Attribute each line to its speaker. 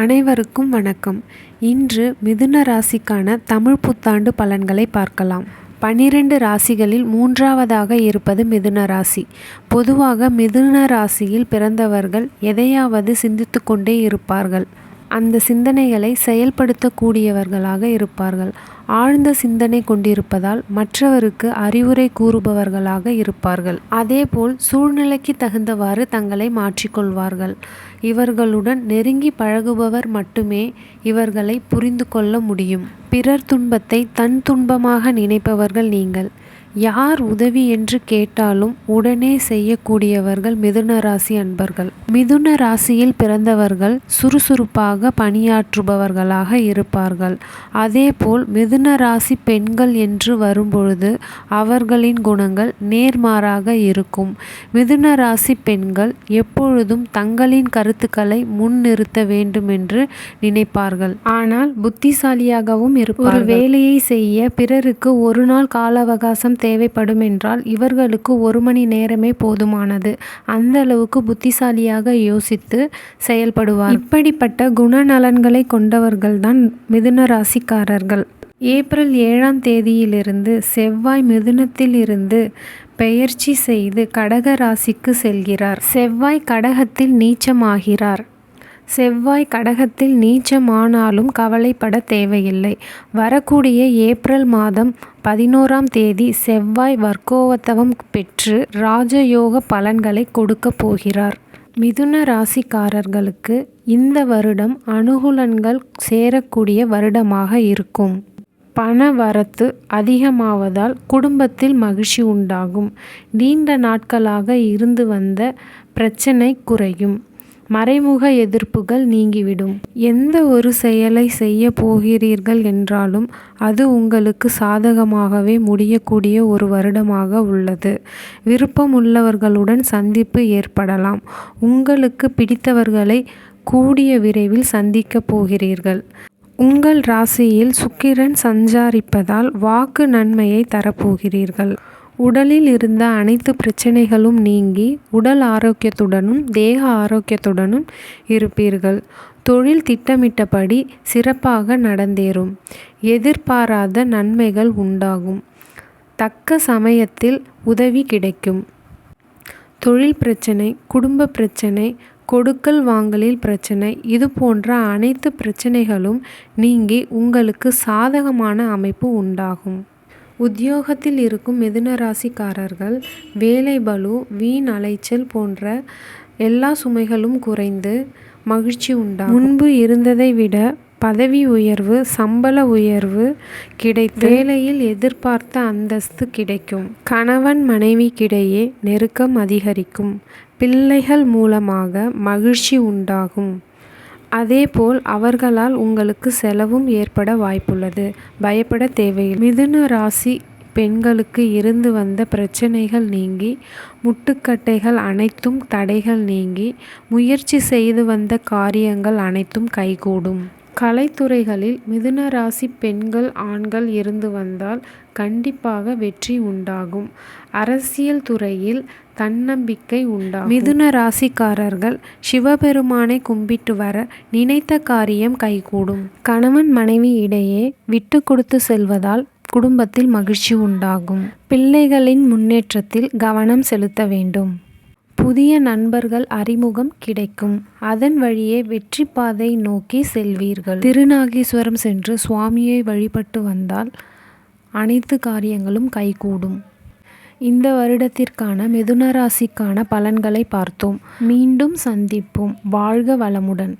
Speaker 1: அனைவருக்கும் வணக்கம். இன்று மிதுன ராசிக்கான தமிழ் புத்தாண்டு பலன்களை பார்க்கலாம். பனிரெண்டு ராசிகளில் மூன்றாவதாக இருப்பது மிதுன ராசி. பொதுவாக மிதுன ராசியில் பிறந்தவர்கள் எதையாவது சிந்தித்து கொண்டே இருப்பார்கள். அந்த சிந்தனைகளை செயல்படுத்தக்கூடியவர்களாக இருப்பார்கள். ஆழ்ந்த சிந்தனை கொண்டிருப்பதால் மற்றவருக்கு அறிவுரை கூறுபவர்களாக இருப்பார்கள். அதேபோல் சூழ்நிலைக்கு தகுந்தவாறு தங்களை மாற்றிக்கொள்வார்கள். இவர்களுடன் நெருங்கி பழகுபவர் மட்டுமே இவர்களை புரிந்து கொள்ள முடியும். பிறர் துன்பத்தை தன் துன்பமாக நினைப்பவர்கள் நீங்கள். யார் உதவி என்று கேட்டாலும் உடனே செய்யக்கூடியவர்கள் மிதுன ராசி அன்பர்கள். மிதுன ராசியில் பிறந்தவர்கள் சுறுசுறுப்பாக பணியாற்றுபவர்களாக இருப்பார்கள். அதேபோல் மிதுன ராசி பெண்கள் என்று வரும்பொழுது அவர்களின் குணங்கள் நேர்மாறாக இருக்கும். மிதுன ராசி பெண்கள் எப்பொழுதும் தங்களின் கருத்துக்களை முன்னிறுத்த வேண்டும் என்று நினைப்பார்கள். ஆனால் புத்திசாலியாகவும் இருப்பார் ஒரு வேலையை செய்ய பிறருக்கு ஒரு நாள் கால அவகாசம் தேவைப்படும் என்றால் இவர்களுக்கு ஒரு மணி நேரமே போதுமானது. அந்த அளவுக்கு புத்திசாலியாக யோசித்து செயல்படுவார். இப்படிப்பட்ட குணநலன்களை கொண்டவர்கள்தான் மிதுன ராசிக்காரர்கள் ஏப்ரல் ஏழாம் தேதியிலிருந்து செவ்வாய் மிதுனத்தில் இருந்து பெயர்ச்சி செய்து கடக ராசிக்கு செல்கிறார். செவ்வாய் கடகத்தில் நீச்சமாகிறார். செவ்வாய் கடகத்தில் நீச்சமானாலும் கவலைப்பட தேவையில்லை. வரக்கூடிய ஏப்ரல் மாதம் பதினோராம் தேதி செவ்வாய் வர்க்கோவத்தவம் பெற்று ராஜயோக பலன்களை கொடுக்க போகிறார். மிதுன ராசிக்காரர்களுக்கு இந்த வருடம் அனுகூலங்கள் சேரக்கூடிய வருடமாக இருக்கும். பண வரத்து அதிகமாவதால் குடும்பத்தில் மகிழ்ச்சி உண்டாகும். நீண்ட நாட்களாக இருந்து வந்த பிரச்சனை குறையும். மறைமுக எதிர்ப்புகள் நீங்கிவிடும். எந்த ஒரு செயலை செய்ய போகிறீர்கள் என்றாலும் அது உங்களுக்கு சாதகமாகவே முடியக்கூடிய ஒரு வருடமாக உள்ளது. விருப்பமுள்ளவர்களுடன் சந்திப்பு ஏற்படலாம். உங்களுக்கு பிடித்தவர்களை கூடிய விரைவில் சந்திக்கப் போகிறீர்கள். உங்கள் ராசியில் சுக்கிரன் சஞ்சாரிப்பதால் வாக்கு நன்மையை தரப்போகிறீர்கள். உடலில் இருந்த அனைத்து பிரச்சனைகளும் நீங்கி உடல் ஆரோக்கியத்துடனும் தேக ஆரோக்கியத்துடனும் இருப்பீர்கள். தொழில் திட்டமிட்டபடி சிறப்பாக நடந்தேறும். எதிர்பாராத நன்மைகள் உண்டாகும். தக்க சமயத்தில் உதவி கிடைக்கும். தொழில் பிரச்சனை குடும்ப பிரச்சனை கொடுக்கல் வாங்கலில் பிரச்சனை இது போன்ற அனைத்து பிரச்சனைகளும் நீங்கி உங்களுக்கு சாதகமான அமைப்பு உண்டாகும். உத்தியோகத்தில் இருக்கும் மிதுன ராசிக்காரர்கள் வேலை பளு வீண் அலைச்சல் போன்ற எல்லா சுமைகளும் குறைந்து மகிழ்ச்சி உண்டாகும். முன்பு இருந்ததை விட பதவி உயர்வு சம்பள உயர்வு கிடைத்து வேலையில் எதிர்பார்த்த அந்தஸ்து கிடைக்கும். கணவன் மனைவிக்கிடையே நெருக்கம் அதிகரிக்கும். பிள்ளைகள் மூலமாக மகிழ்ச்சி உண்டாகும். அதேபோல் அவர்களால் உங்களுக்கு செலவும் ஏற்பட வாய்ப்புள்ளது. பயப்பட தேவையில்லை. மிதுன ராசி பெண்களுக்கு இருந்து வந்த பிரச்சனைகள் நீங்கி முட்டுக்கட்டைகள் அனைத்தும் தடைகள் நீங்கி முயற்சி செய்து வந்த காரியங்கள் அனைத்தும் கைகூடும். கலைத்துறைகளில் மிதுன ராசி பெண்கள் ஆண்கள் இருந்து வந்தால் கண்டிப்பாக வெற்றி உண்டாகும். அரசியல் துறையில் தன்னம்பிக்கை உண்டாகும். மிதுன ராசிக்காரர்கள் சிவபெருமானை கும்பிட்டு வர நினைத்த காரியம் கைகூடும். கணவன் மனைவி இடையே விட்டு கொடுத்து செல்வதால் குடும்பத்தில் மகிழ்ச்சி உண்டாகும். பிள்ளைகளின் முன்னேற்றத்தில் கவனம் செலுத்த வேண்டும். புதிய நண்பர்கள் அறிமுகம் கிடைக்கும். அதன் வழியே வெற்றி பாதை நோக்கி செல்வீர்கள். திருநாகேஸ்வரம் சென்று சுவாமியை வழிபட்டு வந்தால் அனைத்து காரியங்களும் கைகூடும். இந்த வருடத்திற்கான மிதுன ராசிக்கான பலன்களை பார்த்தோம். மீண்டும் சந்திப்போம். வாழ்க வளமுடன்.